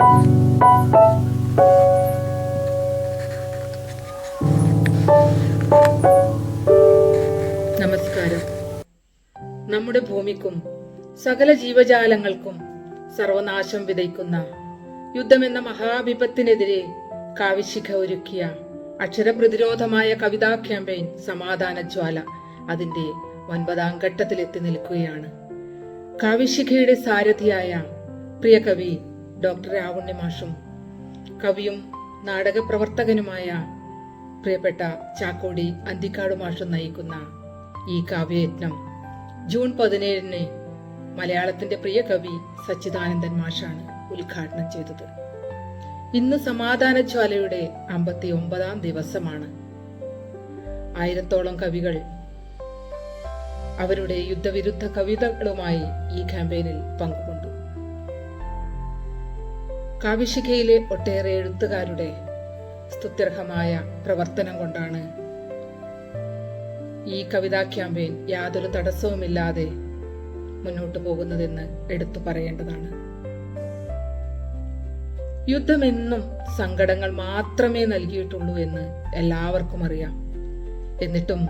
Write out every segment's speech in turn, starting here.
നമസ്കാരം. നമ്മുടെ ഭൂമിക്കും സകല ജീവജാലങ്ങൾക്കും സർവനാശം വിതയ്ക്കുന്ന യുദ്ധമെന്ന മഹാവിപത്തിനെതിരെ കാവിശിഖ ഒരുക്കിയ അക്ഷരപ്രതിരോധമായ കവിതാ ക്യാമ്പയിൻ സമാധാന ജ്വാല അതിന്റെ ഒൻപതാം ഘട്ടത്തിലെത്തി നിൽക്കുകയാണ്. കാവിശിഖയുടെ സാരഥിയായ പ്രിയ കവി ഡോക്ടർ രാവുണ്ണി മാഷും. കവിയും നാടകപ്രവർത്തകനുമായ പ്രിയപ്പെട്ട ചാക്കോടി അന്തിക്കാട് മാഷും നയിക്കുന്ന ഈ കാവ്യയജ്ഞം ജൂൺ പതിനേഴിന് മലയാളത്തിന്റെ പ്രിയ കവി സച്ചിദാനന്ദൻ മാഷാണ് ഉദ്ഘാടനം ചെയ്തത്. ഇന്ന് സമാധാന ജ്വാലയുടെ അമ്പത്തി ഒമ്പതാം ദിവസമാണ്. ആയിരത്തോളം കവികൾ അവരുടെ യുദ്ധവിരുദ്ധ കവിതകളുമായി ഈ ക്യാമ്പയിനിൽ പങ്കുകൊണ്ടു. കാവിശിഖയിലെ ഒട്ടേറെ എഴുത്തുകാരുടെ സ്തുത്യർഹമായ പ്രവർത്തനം കൊണ്ടാണ് ഈ കവിതാ ക്യാമ്പയിൻ യാതൊരു തടസ്സവുമില്ലാതെ മുന്നോട്ടു പോകുന്നതെന്ന് എടുത്തു പറയേണ്ടതാണ്. യുദ്ധമെന്നും സങ്കടങ്ങൾ മാത്രമേ നൽകിയിട്ടുള്ളൂ എന്ന് എല്ലാവർക്കും അറിയാം. എന്നിട്ടും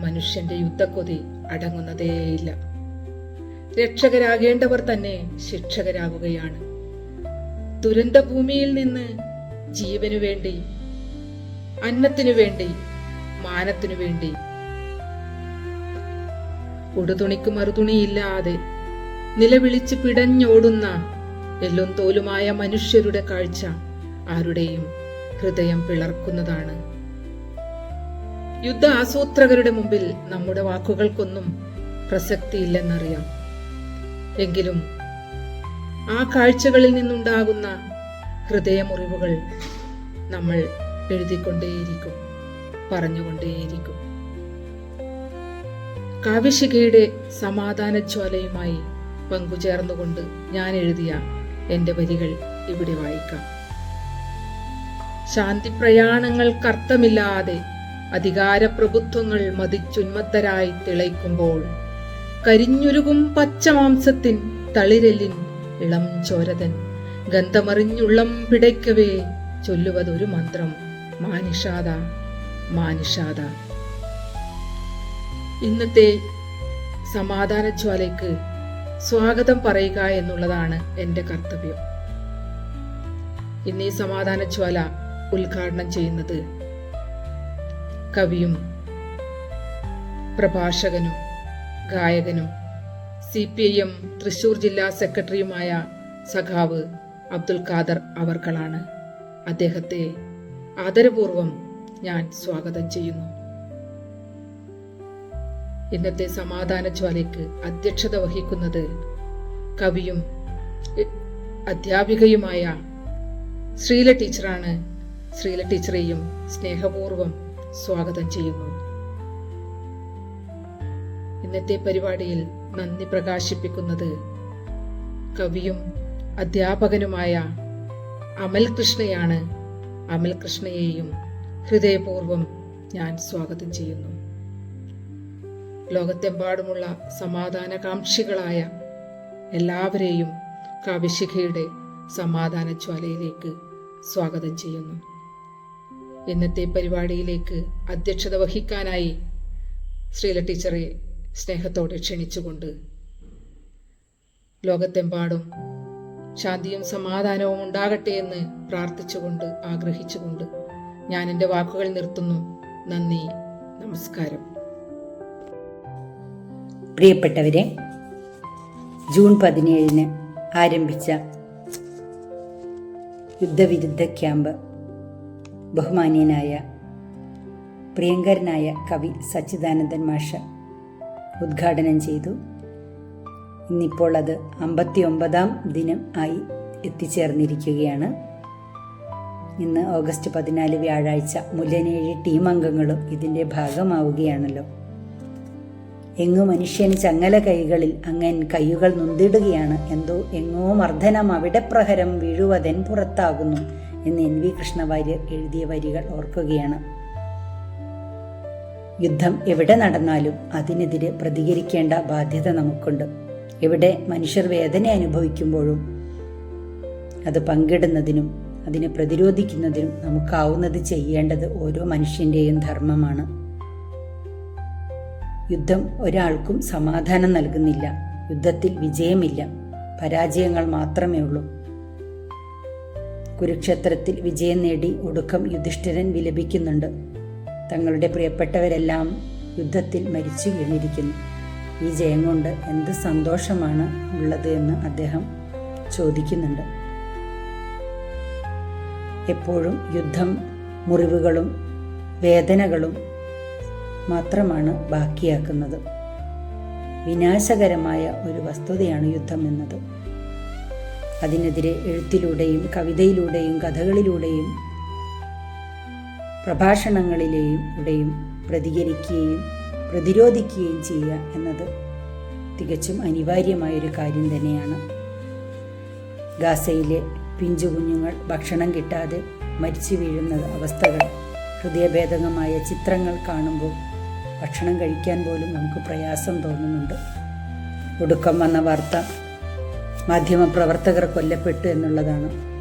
മനുഷ്യന്റെ യുദ്ധക്കൊതി അടങ്ങുന്നതേയില്ല. രക്ഷകരാകേണ്ടവർ തന്നെ ശിക്ഷകരാകുകയാണ്. ദുരന്ത ഭൂമിയിൽ നിന്ന് ജീവനു വേണ്ടി അന്നത്തിനു വേണ്ടി മാനത്തിനു വേണ്ടി. ഉടുതുണിക്ക് മറുതുണിയില്ലാതെ നിലവിളിച്ച് പിടഞ്ഞോടുന്ന എല്ലും തോലുമായ മനുഷ്യരുടെ കാഴ്ച ആരുടെയും ഹൃദയം പിളർക്കുന്നതാണ്. യുദ്ധ ആസൂത്രകരുടെ മുമ്പിൽ നമ്മുടെ വാക്കുകൾക്കൊന്നും പ്രസക്തിയില്ലെന്നറിയാം. എങ്കിലും ആ കാഴ്ചകളിൽ നിന്നുണ്ടാകുന്ന ഹൃദയമുറിവുകൾ നമ്മൾ എഴുതിക്കൊണ്ടേയിരിക്കും പറഞ്ഞുകൊണ്ടേയിരിക്കും. കാവ്യശികയുടെ സമാധാന ജ്വാലയുമായി പങ്കുചേർന്നുകൊണ്ട് ഞാൻ എഴുതിയ എന്റെ വരികൾ ഇവിടെ വായിക്കാം. ശാന്തി പ്രയാണങ്ങൾക്കർത്ഥമില്ലാതെ അധികാരപ്രഭുത്വങ്ങൾ മതിച്ചുന്മത്തരായി തിളയ്ക്കുമ്പോൾ കരിഞ്ഞുരുകും പച്ചമാംസത്തിൻ തളിരെല്ലിൻ ഇളം ചോരതൻ. ഗന്ധമറിഞ്ഞുള്ളം പിടയ്ക്കവേ ചൊല്ലുവതൊരു മന്ത്രം. മാനിഷാദ മാനിഷാദ. ഇന്നത്തെ സമാധാന ജ്വാലയ്ക്ക് സ്വാഗതം പറയുക എന്നുള്ളതാണ് എന്റെ കർത്തവ്യം. ഇന്ന് ഈ സമാധാന ജ്വാല ഉദ്ഘാടനം ചെയ്യുന്നത് കവിയും പ്രഭാഷകനും ഗായകനും C P I M Thrissur ജില്ലാ സെക്രട്ടറിയുമായ സഖാവ് അബ്ദുൽ ഖാദർ അവർക്കളാണ് അദ്ദേഹത്തെ ആദരപൂർവം ഞാൻ സ്വാഗതം ചെയ്യുന്നു. ഇന്നത്തെ സമാധാന ജ്വാലയ്ക്ക് അധ്യക്ഷത വഹിക്കുന്നത് കവിയും അധ്യാപികയുമായ ശ്രീല ടീച്ചറാണ്. ശ്രീല ടീച്ചറെയും സ്നേഹപൂർവം സ്വാഗതം ചെയ്യുന്നു. ഇന്നത്തെ പരിപാടിയിൽ നന്ദി പ്രകാശിപ്പിക്കുന്നത് കവിയും അധ്യാപകനുമായ അമൽ കൃഷ്ണയാണ്. അമൽ കൃഷ്ണയെയും ഹൃദയപൂർവം ഞാൻ സ്വാഗതം ചെയ്യുന്നു. ലോകത്തെമ്പാടുമുള്ള സമാധാനകാംക്ഷികളായ എല്ലാവരെയും കവിശിഖയുടെ സമാധാന ജ്വാലയിലേക്ക് സ്വാഗതം ചെയ്യുന്നു. ഇന്നത്തെ പരിപാടിയിലേക്ക് അധ്യക്ഷത വഹിക്കാനായി ശ്രീല ടീച്ചറെ സ്നേഹത്തോടെ ക്ഷണിച്ചുകൊണ്ട് ലോകത്തെമ്പാടും ശാന്തിയും സമാധാനവും ഉണ്ടാകട്ടെ എന്ന് പ്രാർത്ഥിച്ചുകൊണ്ട് ആഗ്രഹിച്ചുകൊണ്ട് ഞാൻ എന്റെ വാക്കുകൾ നിർത്തുന്നു. നന്ദി. നമസ്കാരം. പ്രിയപ്പെട്ടവരെ ജൂൺ പതിനേഴിന് ആരംഭിച്ച യുദ്ധവിരുദ്ധ ക്യാമ്പ് ബഹുമാനീയനായ പ്രിയങ്കരനായ കവി സച്ചിദാനന്ദൻ മാഷ് ഉദ്ഘാടനം ചെയ്തു. ഇന്നിപ്പോൾ അത് അമ്പത്തി ഒമ്പതാം ദിനം ആയി എത്തിച്ചേർന്നിരിക്കുകയാണ്. ഇന്ന് ഓഗസ്റ്റ് പതിനാല് വ്യാഴാഴ്ച മുല്ലനേഴ് ടീം അംഗങ്ങളും ഇതിന്റെ ഭാഗമാവുകയാണല്ലോ. എങ്ങു മനുഷ്യൻ ചങ്ങല കൈകളിൽ അങ്ങൻ കൈകൾ നൊന്തിടുകയാണ്. എന്തോ എങ്ങോ മർദ്ദനം അവിടെ പ്രഹരം വീഴുവതൻ പുറത്താകുന്നു എന്ന് എൻ വി കൃഷ്ണവാര്യർ എഴുതിയ വരികൾ ഓർക്കുകയാണ്. യുദ്ധം എവിടെ നടന്നാലും അതിനെതിരെ പ്രതികരിക്കേണ്ട ബാധ്യത നമുക്കുണ്ട്. എവിടെ മനുഷ്യർ വേദന അനുഭവിക്കുമ്പോഴും അത് പങ്കിടുന്നതിനും അതിനെ പ്രതിരോധിക്കുന്നതിനും നമുക്കാവുന്നത് ചെയ്യേണ്ടത് ഓരോ മനുഷ്യന്റെയും ധർമ്മമാണ്. യുദ്ധം ഒരാൾക്കും സമാധാനം നൽകുന്നില്ല. യുദ്ധത്തിൽ വിജയമില്ല. പരാജയങ്ങൾ മാത്രമേ ഉള്ളൂ. കുരുക്ഷേത്രത്തിൽ വിജയം നേടി ഒടുക്കം യുധിഷ്ഠിരൻ വിലപിക്കുന്നുണ്ട്. തങ്ങളുടെ പ്രിയപ്പെട്ടവരെല്ലാം യുദ്ധത്തിൽ മരിച്ചു വീണിരിക്കുന്നു. ഈ ജയം കൊണ്ട് എന്ത് സന്തോഷമാണ് ഉള്ളത് എന്ന് അദ്ദേഹം ചോദിക്കുന്നുണ്ട്. എപ്പോഴും യുദ്ധം മുറിവുകളും വേദനകളും മാത്രമാണ് ബാക്കിയാക്കുന്നത്. വിനാശകരമായ ഒരു വസ്തുതയാണ് യുദ്ധം എന്നത്. അതിനെതിരെ എഴുത്തിലൂടെയും കവിതയിലൂടെയും കഥകളിലൂടെയും പ്രഭാഷണങ്ങളിലെയും ഇവിടെയും പ്രതികരിക്കുകയും പ്രതിരോധിക്കുകയും ചെയ്യുക എന്നത് തികച്ചും അനിവാര്യമായൊരു കാര്യം തന്നെയാണ്. ഗാസയിലെ പിഞ്ചു കുഞ്ഞുങ്ങൾ ഭക്ഷണം കിട്ടാതെ മരിച്ചു വീഴുന്ന അവസ്ഥകൾ ഹൃദയഭേദകമായ ചിത്രങ്ങൾ കാണുമ്പോൾ ഭക്ഷണം കഴിക്കാൻ പോലും നമുക്ക് പ്രയാസം തോന്നുന്നുണ്ട്. ഒടുക്കം വന്ന വാർത്ത മാധ്യമപ്രവർത്തകർ കൊല്ലപ്പെട്ടു എന്നുള്ളതാണ്.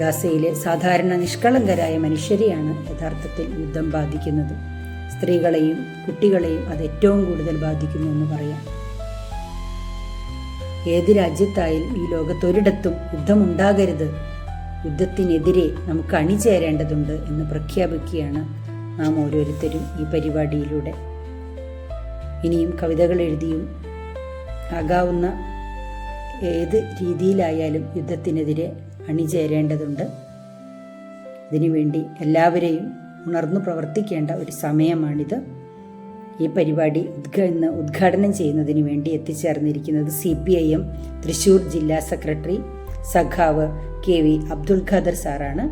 ഗാസയിലെ സാധാരണ നിഷ്കളങ്കരായ മനുഷ്യരെയാണ് യഥാർത്ഥത്തിൽ യുദ്ധം ബാധിക്കുന്നത്. സ്ത്രീകളെയും കുട്ടികളെയും അത് ഏറ്റവും കൂടുതൽ ബാധിക്കുന്നു എന്ന് പറയാം. ഏത് രാജ്യത്തായാലും ഈ ലോകത്തൊരിടത്തും യുദ്ധമുണ്ടാകരുത്. യുദ്ധത്തിനെതിരെ നമുക്ക് അണിചേരേണ്ടതുണ്ട് എന്ന് പ്രഖ്യാപിക്കുകയാണ് നാം ഓരോരുത്തരും ഈ പരിപാടിയിലൂടെ. ഇനിയും കവിതകൾ എഴുതിയും ആകാവുന്ന ഏത് രീതിയിലായാലും യുദ്ധത്തിനെതിരെ അണിചേരേണ്ടതുണ്ട്. ഇതിനുവേണ്ടി എല്ലാവരെയും ഉണർന്നു പ്രവർത്തിക്കേണ്ട ഒരു സമയമാണിത്. ഈ പരിപാടി ഉദ്ഘ ഇന്ന് ഉദ്ഘാടനം ചെയ്യുന്നതിന് വേണ്ടി എത്തിച്ചേർന്നിരിക്കുന്നത് C P I M Thrissur ജില്ലാ സെക്രട്ടറി സഖാവ് കെ വി അബ്ദുൽ ഖാദർ സാറാണ്.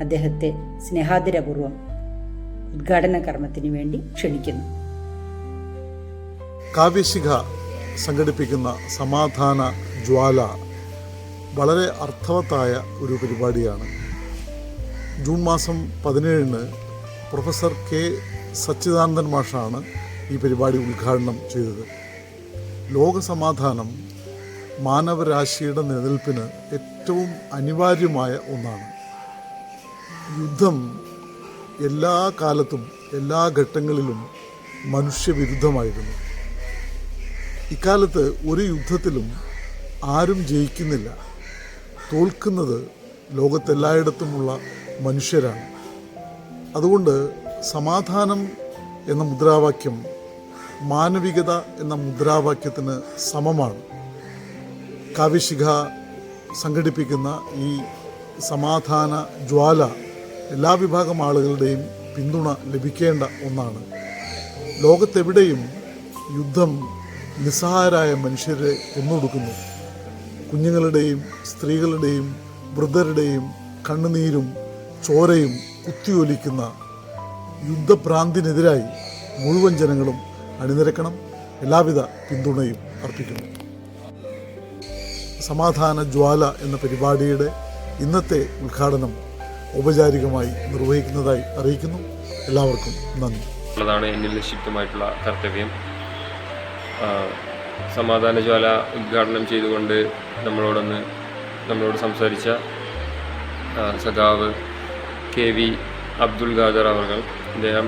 അദ്ദേഹത്തെ സ്നേഹാദരപൂർവം ഉദ്ഘാടന കർമ്മത്തിന് വേണ്ടി ക്ഷണിക്കുന്നു. കാവ്യശിഖ സംഘടിപ്പിക്കുന്ന സമാധാന ജ്വാല വളരെ അർത്ഥവത്തായ ഒരു പരിപാടിയാണ്. ജൂൺ മാസം പതിനേഴിന് പ്രൊഫസർ കെ സച്ചിദാനന്ദൻ മാഷാണ് ഈ പരിപാടി ഉദ്ഘാടനം ചെയ്തത്. ലോകസമാധാനം മാനവരാശിയുടെ നിലനിൽപ്പിന് ഏറ്റവും അനിവാര്യമായ ഒന്നാണ്. യുദ്ധം എല്ലാ കാലത്തും എല്ലാ ഘട്ടങ്ങളിലും മനുഷ്യവിരുദ്ധമായിരുന്നു. ഇക്കാലത്ത് ഒരു യുദ്ധത്തിലും ആരും ജയിക്കുന്നില്ല. തോൽക്കുന്നത് ലോകത്തെല്ലായിടത്തുമുള്ള മനുഷ്യരാണ്. അതുകൊണ്ട് സമാധാനം എന്ന മുദ്രാവാക്യം മാനവികത എന്ന മുദ്രാവാക്യത്തിന് സമമാണ്. കാവ്യശിഖ സംഘടിപ്പിക്കുന്ന ഈ സമാധാന ജ്വാല എല്ലാ വിഭാഗം ആളുകളുടെയും പിന്തുണ ലഭിക്കേണ്ട ഒന്നാണ്. ലോകത്തെവിടെയും യുദ്ധം നിസ്സഹായരായ മനുഷ്യരെ കൊന്നൊടുക്കുന്നു. കുഞ്ഞുങ്ങളുടെയും സ്ത്രീകളുടെയും വൃദ്ധരുടെയും കണ്ണുനീരും ചോരയും കുത്തിയൊലിക്കുന്ന യുദ്ധഭ്രാന്തിനെതിരായി മുഴുവൻ ജനങ്ങളും അണിനിരക്കണം. എല്ലാവിധ പിന്തുണയും അർപ്പിക്കുന്നു. സമാധാന ജ്വാല എന്ന പരിപാടിയുടെ ഇന്നത്തെ ഉദ്ഘാടനം ഔപചാരികമായി നിർവഹിക്കുന്നതായി അറിയിക്കുന്നു. എല്ലാവർക്കും നന്ദി. ഉള്ളതാണ് എന്നിൽ നിക്ഷിപ്തമായിട്ടുള്ള കർത്തവ്യം. ആ, സമാധാന ജ്വാല ഉദ്ഘാടനം ചെയ്തുകൊണ്ട് നമ്മളോടൊന്ന് നമ്മളോട് സംസാരിച്ച സഖാവ് കെ വി അബ്ദുൽ ഖാദർ അവർ അദ്ദേഹം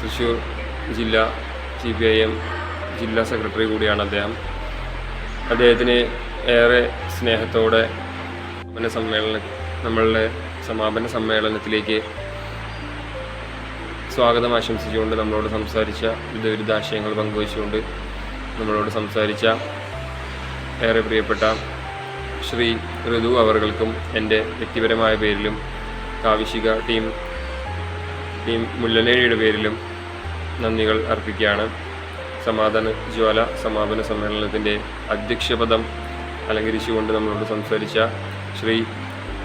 തൃശ്ശൂർ ജില്ലാ സി പി ഐ എം ജില്ലാ സെക്രട്ടറി കൂടിയാണ് അദ്ദേഹം. അദ്ദേഹത്തിന് ഏറെ സ്നേഹത്തോടെ സമാപന സമ്മേളന നമ്മളുടെ സമാപന സമ്മേളനത്തിലേക്ക് സ്വാഗതം ആശംസിച്ചുകൊണ്ട് നമ്മളോട് സംസാരിച്ച വിവിധ ആശയങ്ങൾ പങ്കുവച്ചുകൊണ്ട് നമ്മളോട് സംസാരിച്ച ഏറെ പ്രിയപ്പെട്ട ശ്രീ ഋതു അവർകൾക്കും എന്റെ വ്യക്തിപരമായ പേരിലും കാവിശിക ടീം ടീം മുല്ലനേഴിയുടെ പേരിലും നന്ദികൾ അർപ്പിക്കുകയാണ്. സമാധാന ജ്വാല സമാപന സമ്മേളനത്തിന്റെ അധ്യക്ഷപദം അലങ്കരിച്ചുകൊണ്ട് നമ്മളോട് സംസാരിച്ച ശ്രീ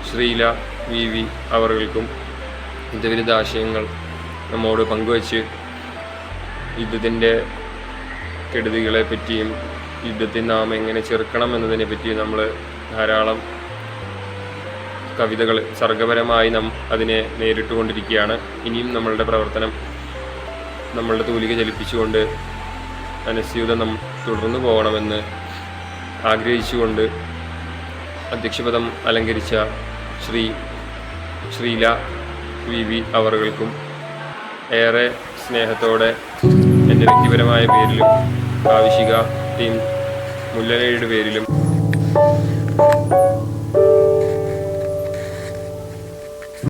ശ്രീല വി വി അവർകൾക്കും വിവിധ ആശയങ്ങൾ നമ്മോട് പങ്കുവച്ച് യുദ്ധത്തിന്റെ കെടുതികളെ പറ്റിയും യുദ്ധത്തിൽ നാം എങ്ങനെ ചെറുക്കണം എന്നതിനെ പറ്റിയും നമ്മൾ ധാരാളം കവിതകൾ സർഗപരമായി നാം അതിനെ നേരിട്ടുകൊണ്ടിരിക്കുകയാണ്. ഇനിയും നമ്മളുടെ പ്രവർത്തനം നമ്മളുടെ തൂലിക ചലിപ്പിച്ചുകൊണ്ട് അനസ്യൂതം നാം തുടർന്നു പോകണമെന്ന് ആഗ്രഹിച്ചുകൊണ്ട് അധ്യക്ഷപദം അലങ്കരിച്ച ശ്രീ ശ്രീല വി വി അവറുകൾക്കും ഏറെ സ്നേഹത്തോടെ എന്റെ വ്യക്തിപരമായ പേരിലും ആവശ്യിക ടീം മുല്ലനയുടെ പേരിലും